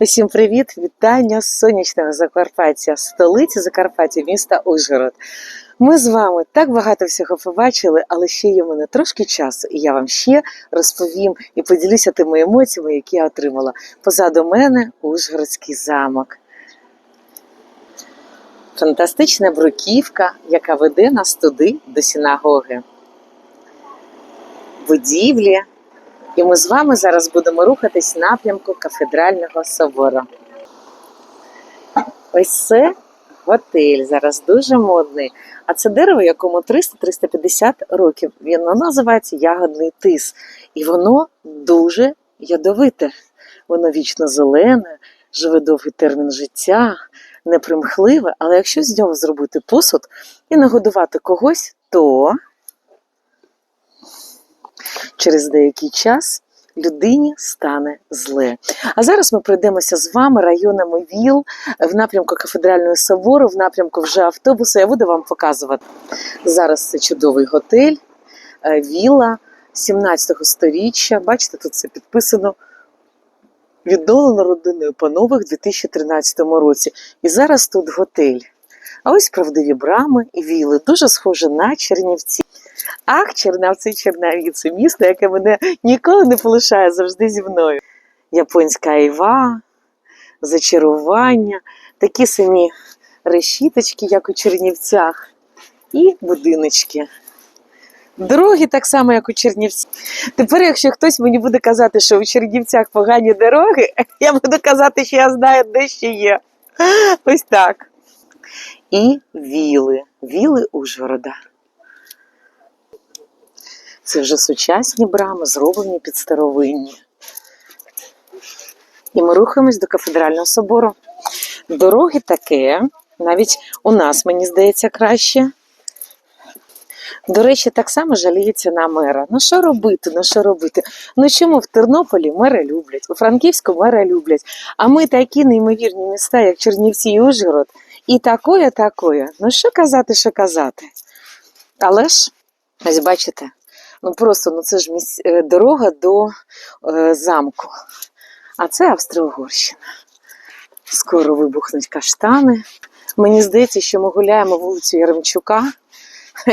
Усім привіт! Вітання з сонячного Закарпаття, столиці Закарпаття, міста Ужгород. Ми з вами так багато всього побачили, але ще є в мене трошки часу, і я вам ще розповім і поділюся тими емоціями, які я отримала. Позаду мене Ужгородський замок. Фантастична бруківка, яка веде нас туди, до синагоги. Будівлі, і ми з вами зараз будемо рухатись напрямку кафедрального собору. Ось це готель, зараз дуже модний. А це дерево, якому 300-350 років. Воно називається ягодний тис. І воно дуже ядовите. Воно вічно зелене, живе довгий термін життя, непримхливе, але якщо з нього зробити посуд і нагодувати когось, то через деякий час людині стане зле. А зараз ми пройдемося з вами районами ВІЛ в напрямку кафедрального собору, в напрямку вже автобуса. Я буду вам показувати. Зараз це чудовий готель, е, віла 17 сторіччя. Бачите, тут це підписано. Відновлено родиною панових у 2013 році. І зараз тут готель. А ось правдиві брами і віли, дуже схожі на Чернівці. Ах, Чернавці, Чернавіці, місто, яке мене ніколи не полишає завжди зі мною. Японська айва, зачарування, такі самі решіточки, як у Чернівцях, і будиночки. Дороги так само, як у Чернівцях. Тепер, якщо хтось мені буде казати, що у Чернівцях погані дороги, я буду казати, що я знаю, де ще є. Ось так. І віли, віли Ужгорода. Це вже сучасні брами, зроблені під старовинні. І ми рухаємось до кафедрального собору. Дороги таке, навіть у нас, мені здається, краще. До речі, так само жаліється на мера. Ну що робити? Ну що робити? Ну чому в Тернополі мера люблять, у Франківську мера люблять. А ми такі неймовірні міста, як Чернівці і Ужгород, і такое, такое. Ну що казати, що казати? Але ж, ось бачите, ну просто ну це ж міс... е, дорога до е, замку. А це Австро-Угорщина. Скоро вибухнуть каштани. Мені здається, що ми гуляємо вулицю Яремчука,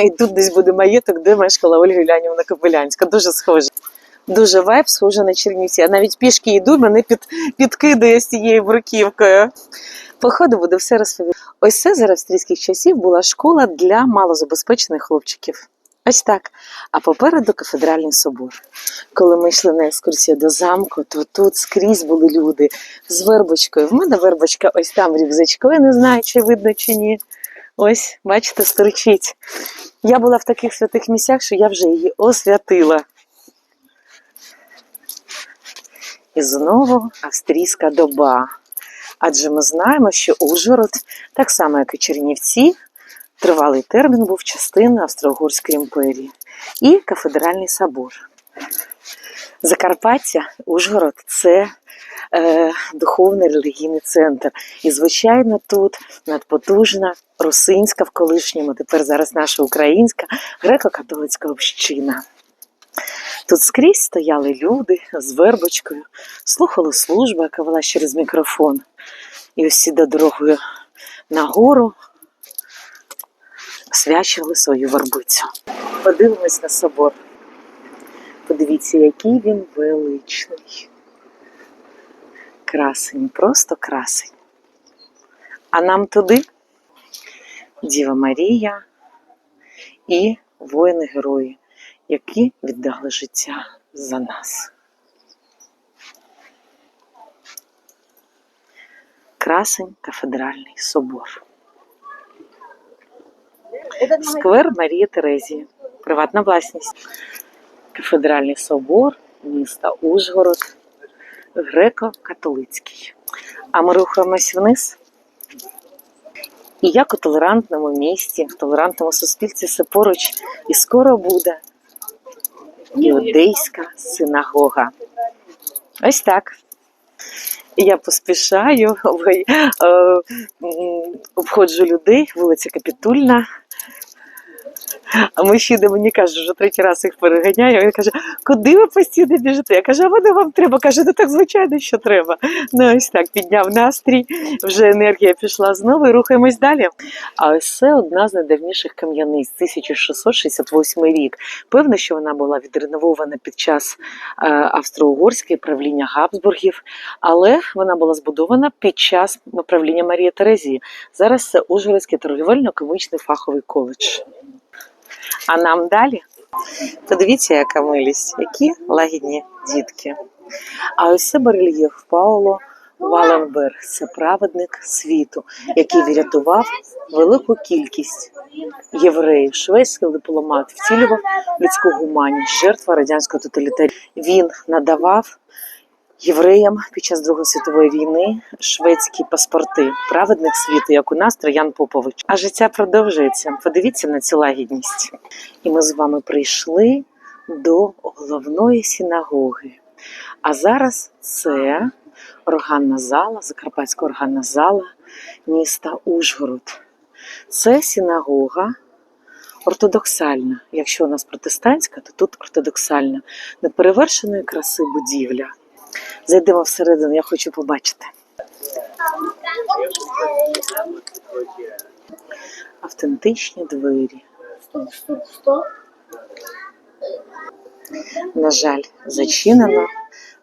і тут десь буде маєток, де мешкала Ольга Юлянівна Кобилянська. Дуже схоже. Дуже вайб, схоже на Чернівці. Я навіть пішки йду, мене під, підкидає з цією бруківкою. Походу буде все розповідати. Ось це за австрійських часів була школа для малозабезпечених хлопчиків. Ось так. А попереду кафедральний собор. Коли ми йшли на екскурсію до замку, то тут скрізь були люди з вербочкою. В мене вербочка ось там я не знаю, чи видно чи ні. Ось, бачите, стерчить. Я була в таких святих місцях, що я вже її освятила. І знову австрійська доба. Адже ми знаємо, що Ужгород, так само як і Чернівці, тривалий термін був частиною Австро-Угорської імперії і кафедральний собор. Закарпаття, Ужгород це е, духовний релігійний центр. І, звичайно, тут надпотужна русинська в колишньому, тепер зараз наша українська греко-католицька община. Тут скрізь стояли люди з вербочкою, слухали службу, яка вела через мікрофон. І усі до дорогою нагору освячували свою вербицю. Подивимось на собор. Подивіться, який він величний. Красень, просто красень. А нам туди Діва Марія і воїни-герої, які віддали життя за нас. Красень кафедральний собор. Сквер Марії Терезії. Приватна власність. Кафедральний собор міста Ужгород, греко-католицький. А ми рухаємось вниз. І як у толерантному місті, в толерантному суспільстві все поруч і скоро буде іудейська синагога. Ось так. Я поспішаю, е, обходжу людей, вулиця Капітульна. А мужчина мені каже, вже третій раз їх переганяє. Він каже, куди ви постійно біжите? Я кажу, а воно вам треба. Каже, ну так звичайно, що треба. Ну ось так підняв настрій, вже енергія пішла знову і рухаємось далі. А ось це одна з найдавніших кам'яниць, 1668 рік. Певно, що вона була відреновована під час е, австро-угорського правління Габсбургів, але вона була збудована під час правління Марії Терезії. Зараз це Ужгородський торгівельно-економічний фаховий коледж. А нам далі. Подивіться, яка милість, які лагідні дітки. А ось це барельєф Пауло Валенберг. Це праведник світу, який врятував велику кількість євреїв. Шведський дипломат втілював людську гуманність, жертва радянського тоталітарізму. Він надавав євреям під час Другої світової війни шведські паспорти. Праведник світу, як у нас Троян Попович. А життя продовжується. Подивіться на цю лагідність. І ми з вами прийшли до головної синагоги. А зараз це органна зала, Закарпатська органна зала міста Ужгород. Це синагога ортодоксальна. Якщо у нас протестантська, то тут ортодоксальна. Неперевершеної краси будівля. Зайдемо всередину, я хочу побачити. Автентичні двері. На жаль, зачинено,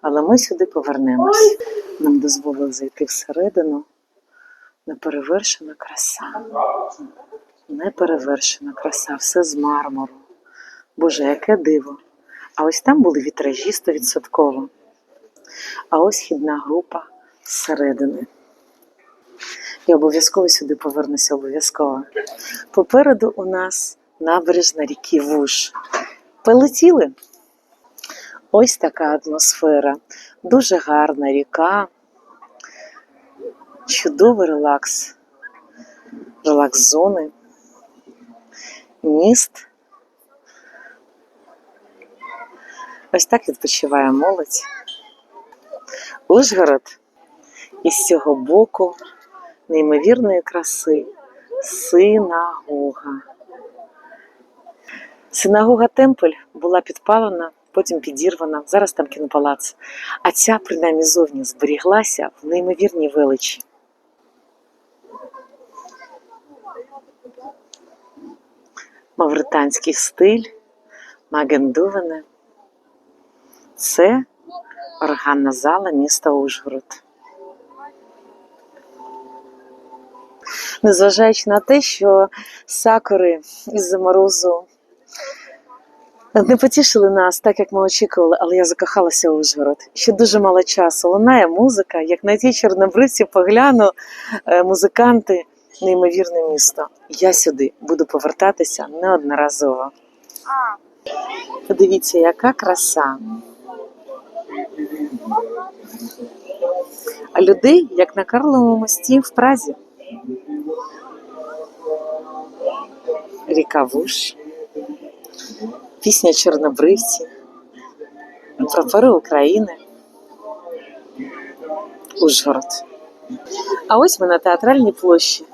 але ми сюди повернемось. Нам дозволили зайти всередину. Неперевершена краса. Неперевершена краса, все з мармуру. Боже, яке диво. А ось там були вітражі 100%. А ось хідна група зсередини. Я обов'язково сюди повернуся, обов'язково. Попереду у нас набережна ріки Вуж. Полетіли. Ось така атмосфера. Дуже гарна ріка. Чудовий релакс. Релакс зони. Міст. Ось так відпочиває молодь. Ужгород із цього боку неймовірної краси синагога. Синагога Темпель була підпалена, потім підірвана. Зараз там кінопалац. А ця, принаймні, зовні зберіглася в неймовірній величі. Мавританський стиль, Магендувене. Це органна зала міста Ужгород. Незважаючи на те, що сакури із-за морозу не потішили нас так, як ми очікували, але я закохалася у Ужгород. Ще дуже мало часу. Лунає музика, як на тій чорнобривці погляну е, музиканти, неймовірне місто. Я сюди буду повертатися неодноразово. Подивіться, яка краса. А людей, як на Карловому мості в Празі. Ріка Вуш, пісня Чорнобривці, прапори України, Ужгород. А ось ми на театральній площі.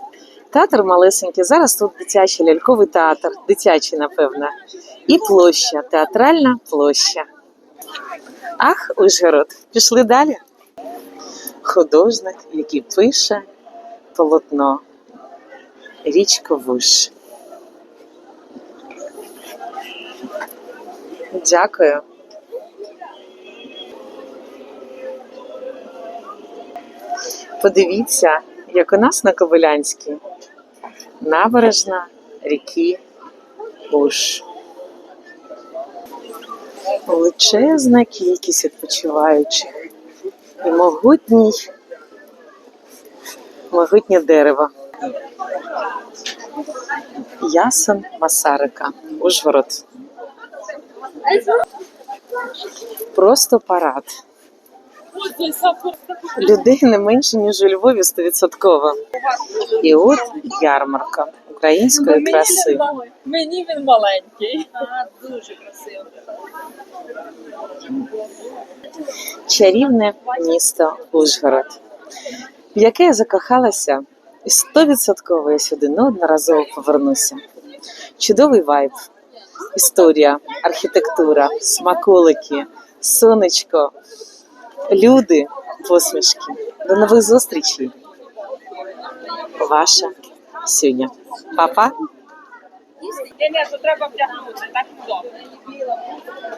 Театр малесенький. Зараз тут дитячий ляльковий театр, дитячий, напевно. І площа, театральна площа. Ах, Ужгород. Пішли далі. Художник, який пише полотно. Річка Вуш. Дякую. Подивіться, як у нас на Кобилянській набережна ріки Уш. Величезна кількість відпочиваючих і могутній, могутнє дерево. Ясен Масарика, Ужгород. Просто парад. Людей не менше, ніж у Львові 100%. І от ярмарка української краси. Мені він маленький. А, дуже красиво. Чарівне місто Ужгород, в яке я закохалася, і 100% я сюди неодноразово повернуся. Чудовий вайб, історія, архітектура, смаколики, сонечко, люди, посмішки. До нових зустрічей. Ваша Сюня. Папа. Ні, ні, то треба вдягнути, так удобно.